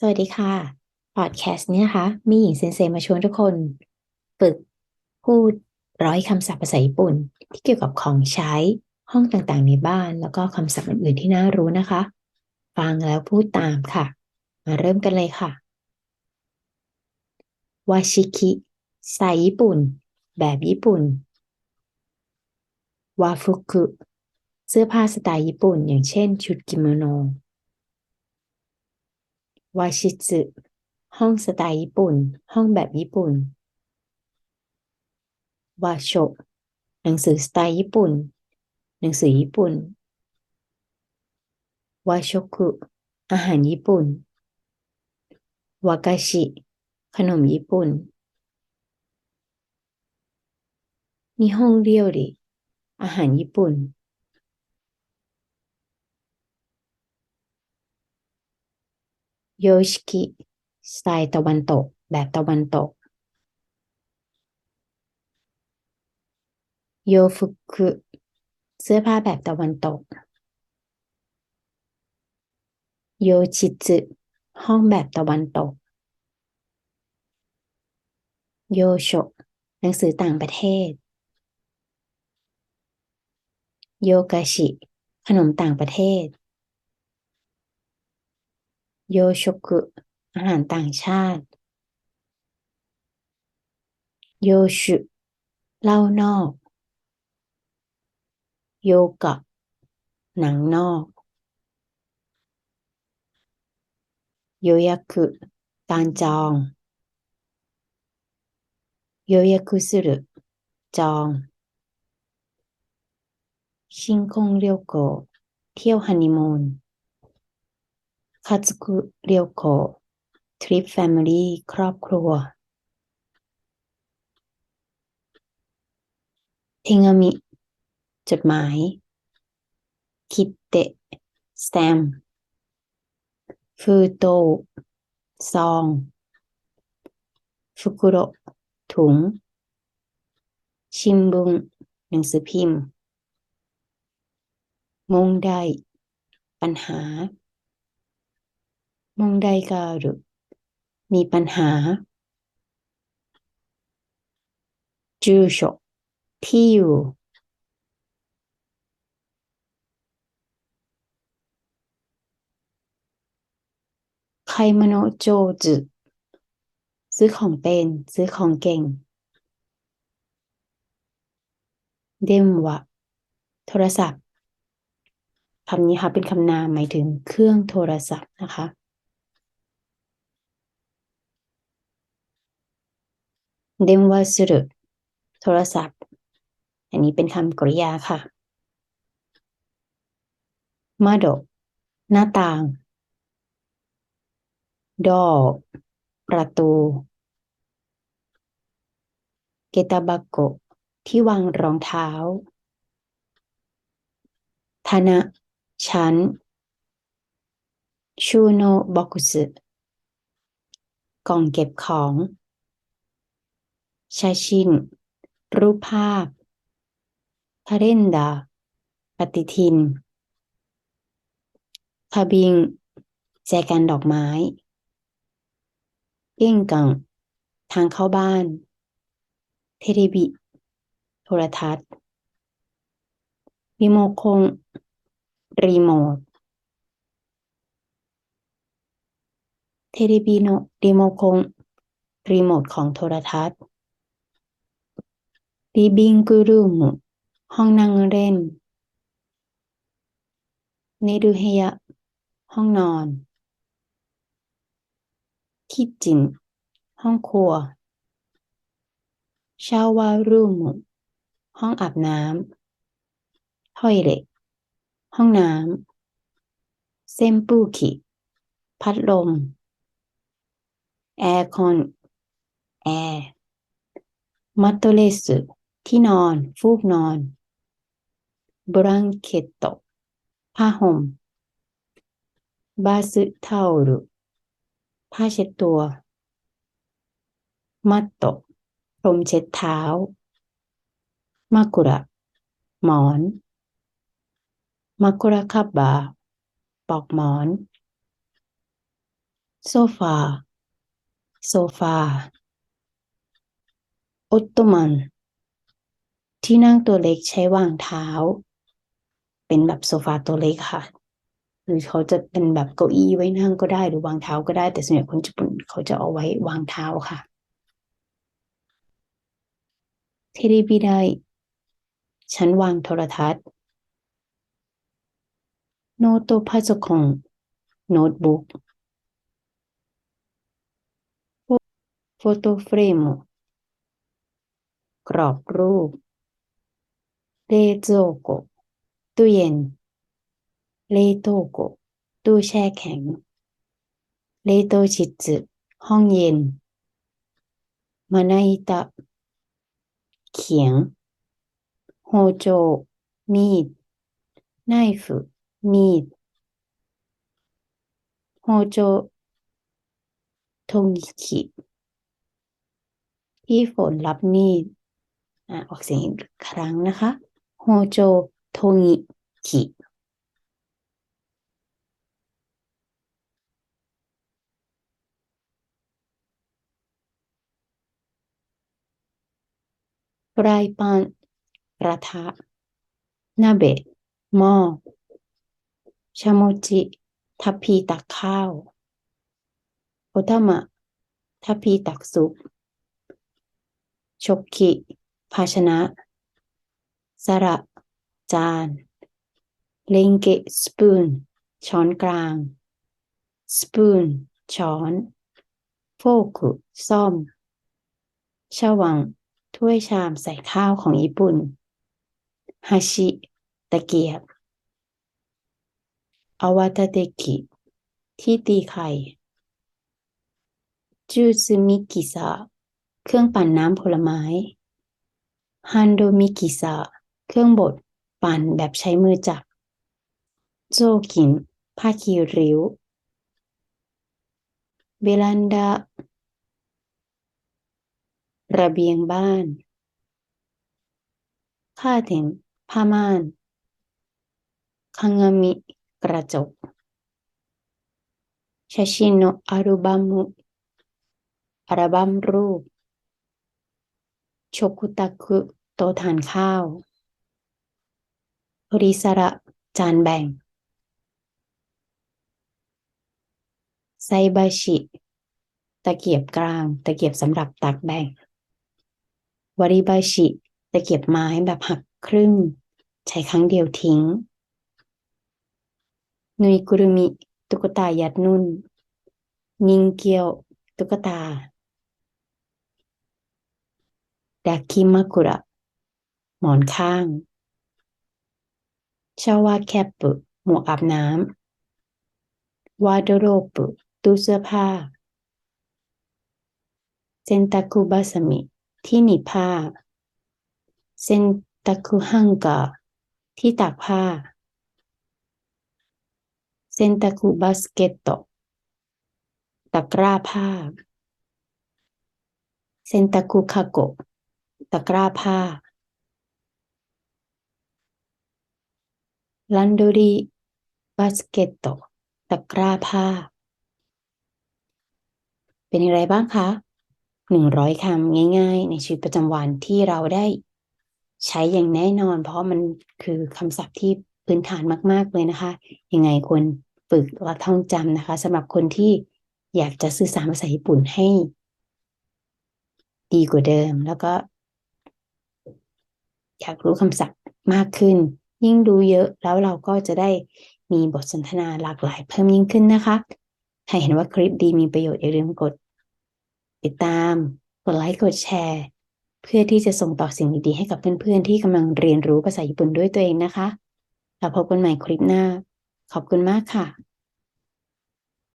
สวัสดีค่ะ พอดแคสต์นี้นะคะ มีหญิงเซนเซมาชวนทุกคน ฝึกพูดร้อยคำศัพท์ภาษาญี่ปุ่น ที่เกี่ยวกับของใช้ห้องต่างๆ ในบ้าน แล้วก็คำศัพท์อื่นๆที่น่ารู้นะคะ ฟังแล้วพูดตามค่ะ มาเริ่มกันเลยค่ะวาชิคิสไตล์ญี่ปุ่น แบบญี่ปุ่นวาฟุกุเสื้อผ้าสไตล์ญี่ปุ่น อย่างเช่น ชุดกิโมโน วาชิสึห้องสไตล์ญี่ปุ่น ห้องแบบญี่ปุ่น วาโชหนังสือสไตล์ญี่ปุ่น หนังสือญี่ปุ่น วาโชกุอาหารญี่ปุ่น วากาชิ ขนมญี่ปุ่น นิฮงเรียวริอาหารญี่ปุ่น โยชิกิสไตล์ตะวันตก แบบตะวันตก โยฟุกุเสื้อผ้าแบบตะวันตก โยชิซึห้องแบบตะวันตก โยโชหนังสือต่างประเทศ โยกาชิ ขนมต่างประเทศ โยโชกุ อาหารต่างชาติ โยชุเหล้านอก โยกะ หนังนอก โยยากุการจอง โยยากุสุรุจอง ชินคงเรียวโกเที่ยวฮันนีมูน คาซุกุเรียวโกทริปแฟมิลี่ครอบครัวเทงามิ จดหมาย คิดเตะสแตมฟูโต ซอง ฟุกุโรถุง ชิมบุง หนังสือพิมพ์ มงไดปัญหา มงไดการุมีปัญหาจูโชที่อยู่ไคโมโนโจจุซื้อของเป็น ซื้อของเก่ง เดมวะ โทรศัพท์คำนี้ค่ะเป็นคำนามหมายถึงเครื่องโทรศัพท์นะคะ เดมวะสุโทรศัพท์ อันนี้เป็นคำกริยาค่ะมาโดหน้าต่าง ดอประตู เกตาบาโกที่วางรองเท้าทานะชั้น ชูโนบอกุสึกล่องเก็บของ ชาชินรูปภาพคาเรนดาปฏิทินคาบิง แจกันดอกไม้เก้งกัง ทางเข้าบ้าน เทเลบิ โทรทัศน์รีโมคง รีโมทเทเลบิโนรีโมคง รีโมทของโทรทัศน์ リビングルームห้องนั่งเล่นเนรุเฮยะห้องนอน คิดจิน ห้องครัว ชาวารูมห้องอาบน้ำทอยเล็ห้องน้ำเซมปูคิพัดลม แอร์คอน แอร์ มัตโตเลส ที่นอน ฟูกนอนบรังเคตโตผ้าห่มบาสึทาโอรุผ้าเช็ดตัว มัตโตพรมเช็ดเท้า มากุระ หมอนมากุระคับบาปอกหมอน โซฟา โซฟา ออตโตมัน ที่นั่งตัวเล็กใช้วางเท้า เป็นแบบโซฟาตัวเล็กค่ะ หรือเขาจะเป็นแบบเก้าอี้ไว้นั่งก็ได้หรือวางเท้าก็ได้ แต่ส่วนใหญ่คนญี่ปุ่นเขาจะเอาไว้วางเท้าค่ะเทเลบิไดฉันวางโทรทัศน์ โน้ตโตพาสคงโน้ตบุ๊กโฟโต้เฟรมกรอบรูป เลโจโกะตู้เย็นเลโตโกะตู้แช่แข็งเลโตชิตห้องเย็นมานาอิตะเขียงโฮโจมีดไนฟ์มีดโฮโจโทงิคิที่ฝนรับมีดอ่าออกเสียงอีกครั้งนะคะ โฮโจโทงิคิฟรายปันกระทะนาเบหม้อชาโมจิทัพพีตักข้าวโอตามะทัพพีตักซุปชกคิภาชนะ สระจานเลงเกะสปูนช้อนกลางสปูนช้อนโฟกุซ่อมชาวัง ถ้วยชามใส่ข้าวของญี่ปุ่นฮาชิตะเกียบอวาตาเตกิ ที่ตีไข่จูซึมิกิซะเครื่องปั่นน้ำผลไม้ฮันโดมิกิซะ เครื่องบดปั่นแบบใช้มือจับ โจกิน ผ้าคีริ้ว เบลันดา ระเบียงบ้านคาเทนผ้าม่านคังามิ กระจกชาชิโนอารุบัมุอัลบัมรูป ชกุตะคุโตทานข้าว ริสระจานแบ่ง ไซบาชิ ตะเกียบกลาง ตะเกียบสำหรับตักแบ่งวาริบาชิ ตะเกียบไม้แบบหักครึ่ง ใช้ครั้งเดียวทิ้ง นุยกุรุมิ ตุ๊กตายัดนุ่น นิงเกียว ตุ๊กตาดาคิมากุระ หมอนข้าง ชาวาแคปปุหมวกอาบน้ำวาดโรปุตู้เสื้อผ้าเซนตาคุบาสมิที่หนีบผ้าเซนตาคุฮังกาที่ตากผ้าเซนตาคุบาสเกตโตตะกร้าผ้าเซนตาคุคาโกตะกร้าผ้า ลันโดรีบาสเกตโตตะกร้าผ้า เป็นอย่างไรบ้างคะหนึ่งร้อยคำง่ายๆ ในชีวิตประจำวันที่เราได้ใช้อย่างแน่นอน เพราะมันคือคำศัพท์ที่พื้นฐานมาก ๆ เลยนะคะ ยังไงควรฝึกและท่องจำนะคะสำหรับคนที่อยากจะสื่อสารภาษาญี่ปุ่นให้ ดีกว่าเดิม แล้วก็ อยากรู้คำศัพท์มากขึ้น ยิ่งดูเยอะแล้วเราก็จะได้มีบทสนทนาหลากหลายเพิ่มยิ่งขึ้นนะคะ ถ้าเห็นว่าคลิปดีมีประโยชน์อย่าลืมกด ติดตาม กดไลค์กดแชร์ เพื่อที่จะส่งต่อสิ่งดีๆให้กับเพื่อนๆ ที่กำลังเรียนรู้ภาษาญี่ปุ่นด้วยตัวเองนะคะเราพบกันใหม่คลิปหน้า ขอบคุณมากค่ะ